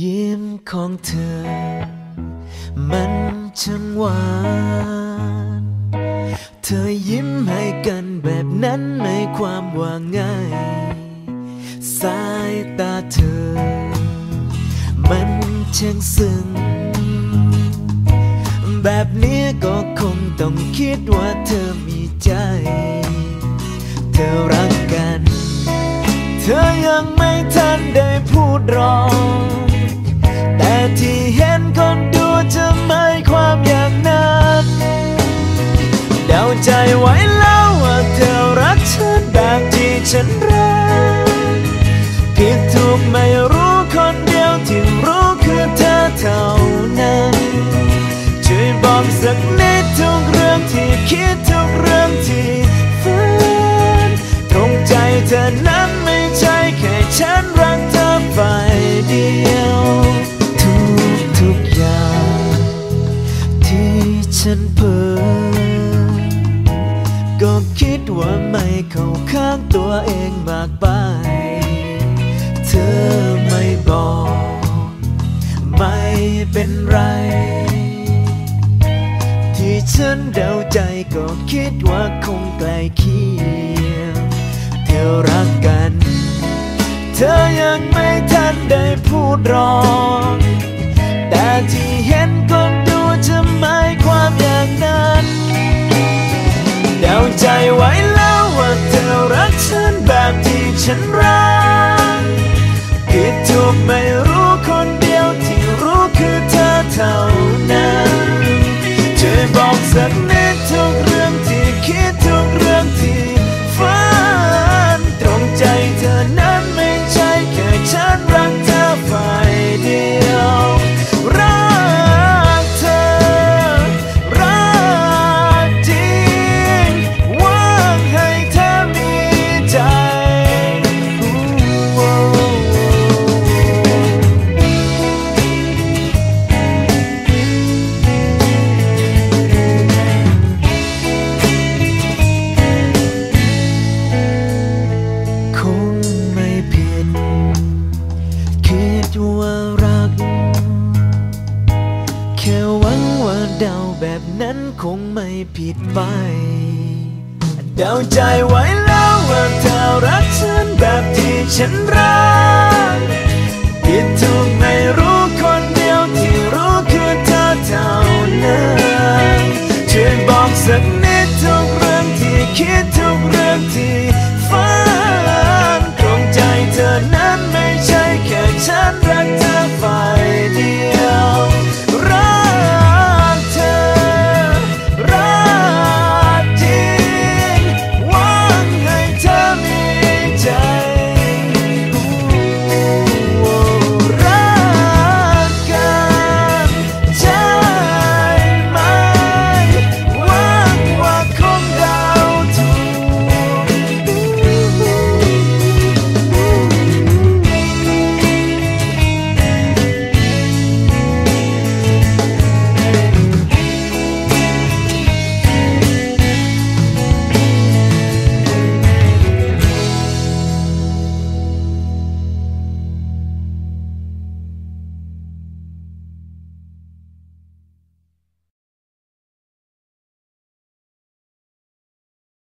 ยิ้มของเธอ มันช่างหวาน เธอยิ้มให้กันแบบนั้นไม่ความว่าง่าย สายตาเธอ มันช่างซึ้ง แบบนี้ก็คงต้องคิดว่าเธอมีใจ เธอรักกัน เธอยังไม่ทันได้พูดรอง ที่เห็นคนดูจะไม่ความอย่างนั้นเดาใจไว้แล้วว่าเธอรักฉันแบบที่ฉันรักผิดถูกไม่รู้คนเดียวที่รู้คือเธอเท่านั้นช่วยบอกสักนิดทุกเรื่องที่คิดทุกเรื่องที่ฝันตรงใจเธอนั้น ฉันเพ้อก็คิดว่าไม่เข้าข้างตัวเองมากไป เธอไม่บอก ไม่เป็นไร ที่ฉันเดาใจก็คิดว่าคงใกล้เคียงเธอรักกัน เธอยังไม่ทันได้พูดรอง แต่ที่เห็นก็ ฉันรักผิดถูกไม่รู้คนเดียวที่รู้คือเธอเท่านั้นช่วยบอกสัการัก แค่หวังว่าเดาแบบนั้นคงไม่ผิดไป เดาใจไว้แล้วว่าเธอรักฉันแบบที่ฉันรักผิดถูกไม่รู้คนเดียวที่รู้คือเธอเท่านั้นช่วยบอกสักนิดทุกเรื่องที่คิดทุกเรื่องที่